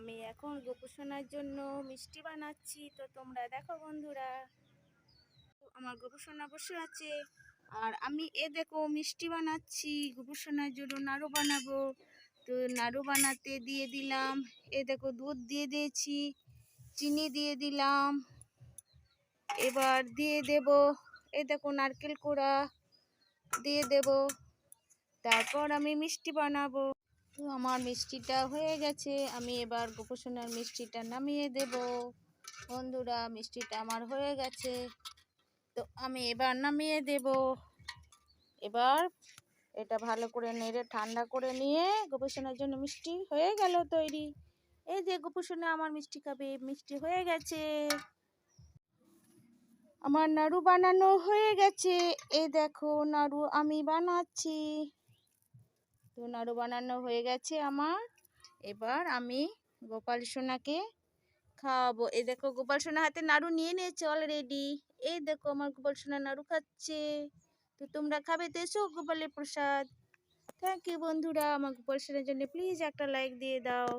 আমি এখন গোপুসোনার জন্য মিষ্টি বানাচ্ছি। তো তোমরা দেখো বন্ধুরা। আমার গোপুসোনা বসে আছে। আর আমি এ দেখো মিষ্টি বানাচ্ছি। গোপুসোনার জন্য নাড়ু বানাবো। তো নাড়ু বানাতে দিয়ে দিলাম। এ দেখো দুধ দিয়ে দিয়েছি। চিনি দিয়ে দিলাম। এবার দিয়ে দেব। এ দেখো নারকেল কোড়া। দিয়ে দেব। তারপর আমি মিষ্টি বানাবো। তো আমার মিষ্টিটা হয়ে গেছে। আমি এবার গোপসোনার মিষ্টিটা নামিয়ে দেব। বন্ধুরা, মিষ্টিটা আমার হয়ে গেছে। তো আমি এবার নামিয়ে দেব। এবার এটা ভালো করে নেড়ে ঠান্ডা করে নিয়ে গোপসোনার জন্য মিষ্টি হয়ে গেল তৈরি। এই যে গোপসোনা, আমার মিষ্টি খাবে, মিষ্টি হয়ে গেছে। আমার নাড়ু বানানো হয়ে গেছে। এই দেখো, নাড়ু আমি বানাচ্ছি। তো নাড়ু বানানো হয়ে গেছে আমার। এবার আমি গোপাল সোনাকে খাওয়াবো। এই দেখো, গোপাল সোনা হাতে নাড়ু নিয়ে নিয়েছে অলরেডি এই দেখো, আমার গোপাল সোনা নাড়ু খাচ্ছে। তো তোমরা খাবে তো এসো গোপালের প্রসাদ। থ্যাংক ইউ বন্ধুরা, আমার গোপাল সোনার জন্য প্লিজ একটা লাইক দিয়ে দাও।